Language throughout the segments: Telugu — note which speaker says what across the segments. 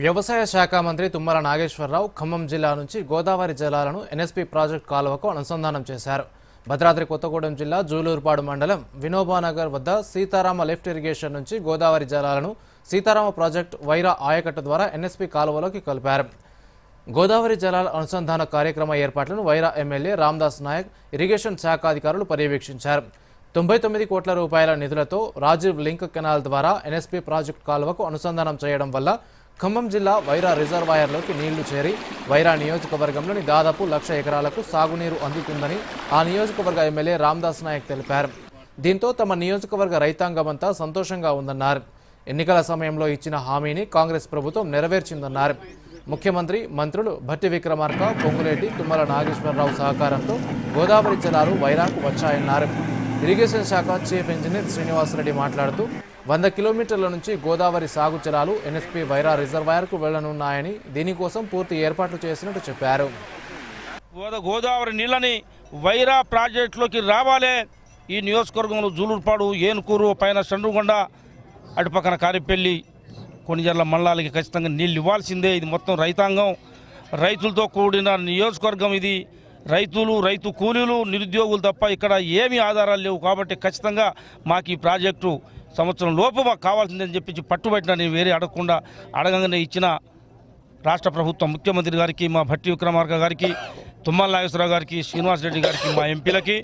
Speaker 1: వ్యవసాయ శాఖ మంత్రి తుమ్మల నాగేశ్వరరావు ఖమ్మం జిల్లా నుంచి గోదావరి జలాలను ఎన్ఎస్పీ ప్రాజెక్టు కాలువకు అనుసంధానం చేశారు. భద్రాద్రి కొత్తగూడెం జిల్లా జూలూరుపాడు మండలం వినోబానగర్ వద్ద సీతారామ లిఫ్ట్ ఇరిగేషన్ నుంచి గోదావరి జలాలను సీతారామ ప్రాజెక్టు వైరా ఆయకట్టు ద్వారా ఎన్ఎస్పీ కాలువలోకి కలిపారు. గోదావరి జలాల అనుసంధాన కార్యక్రమ ఏర్పాట్లను వైరా ఎమ్మెల్యే రామ్దాస్ నాయక్ ఇరిగేషన్ శాఖ అధికారులు పర్యవేక్షించారు. తొంభై తొమ్మిది కోట్ల రూపాయల నిధులతో రాజీవ్ లింక్ కెనాల్ ద్వారా ఎన్ఎస్పీ ప్రాజెక్టు కాలువకు అనుసంధానం చేయడం వల్ల ఖమ్మం జిల్లా వైరా రిజర్వాయర్లోకి నీళ్ళు చేరి వైరా నియోజకవర్గంలోని దాదాపు లక్ష ఎకరాలకు సాగునీరు అందుతుందని ఆ నియోజకవర్గ ఎమ్మెల్యే రామ్దాస్ నాయక్ తెలిపారు. దీంతో తమ నియోజకవర్గ రైతాంగమంతా సంతోషంగా ఉందన్నారు. ఎన్నికల సమయంలో ఇచ్చిన హామీని కాంగ్రెస్ ప్రభుత్వం నెరవేర్చిందన్నారు. ముఖ్యమంత్రి మంత్రులు భట్టి విక్రమార్క పొంగులేటి తుమ్మల నాగేశ్వరరావు సహకారంతో గోదావరి జలాలు వైరాకు వచ్చాయన్నారు. ఇరిగేషన్ శాఖ చీఫ్ ఇంజనీర్ శ్రీనివాసరెడ్డి మాట్లాడుతూ వంద కిలోమీటర్ల నుంచి గోదావరి సాగు జలాలు ఎన్ఎస్పీ వైరా రిజర్వాయర్కు వెళ్ళనున్నాయని దీనికోసం పూర్తి ఏర్పాట్లు చేసినట్టు చెప్పారు.
Speaker 2: గోదావరి నీళ్ళని వైరా ప్రాజెక్టులోకి రావాలే. ఈ నియోజకవర్గంలో జూలూరుపాడు ఏనుకూరు పైన చండ్రుగొండ అటుపక్కన కారిపెల్లి కొనిజర్ల మల్లాలకి ఖచ్చితంగా నీళ్ళు ఇవ్వాల్సిందే ఇది మొత్తం రైతాంగం. రైతులతో కూడిన నియోజకవర్గం ఇది. రైతులు రైతు కూలీలు నిరుద్యోగులు తప్ప ఇక్కడ ఏమీ ఆధారాలు లేవు. కాబట్టి ఖచ్చితంగా మాకు ఈ ప్రాజెక్టు సంవత్సరం లోపు మాకు కావాల్సిందని చెప్పి పట్టుబట్టిన నేను వేరే అడగకుండా అడగంగానే ఇచ్చిన రాష్ట్ర ప్రభుత్వం ముఖ్యమంత్రి గారికి మా భట్టి విక్రమార్క గారికి తుమ్మల నాగేశ్వరరావు గారికి శ్రీనివాస్ రెడ్డి గారికి మా ఎంపీలకి.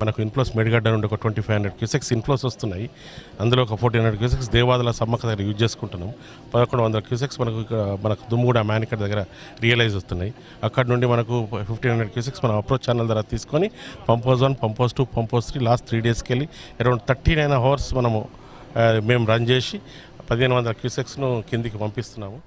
Speaker 3: మనకు ఇన్ఫ్లోస్ మెడిగడ్డ నుండి ఒక twenty five hundred cusecs inflows వస్తున్నాయి. అందులో ఒక fourteen hundred cusecs Devadula Sammakka దగ్గర యూజ్ చేసుకుంటున్నాం. పదకొండు వందల క్యూసెక్స్ మనకు ఇక్కడ మనకు దుమ్ముగూడ మేనికర్ దగ్గర రియలైజ్ వస్తున్నాయి. అక్కడ నుండి మనకు ఫిఫ్టీన్ హండ్రెడ్ క్యూసెక్స్ మనం అప్రోచ్ ఛానల్ ద్వారా తీసుకొని pumphouse one pumphouse two pumphouse three last three డేస్కి వెళ్ళి అరౌండ్ థర్టీ నైన్ అవర్స్ మనము మేము రన్ చేసి పదిహేను వందల క్యూసెక్స్ను కిందికి పంపిస్తున్నాము.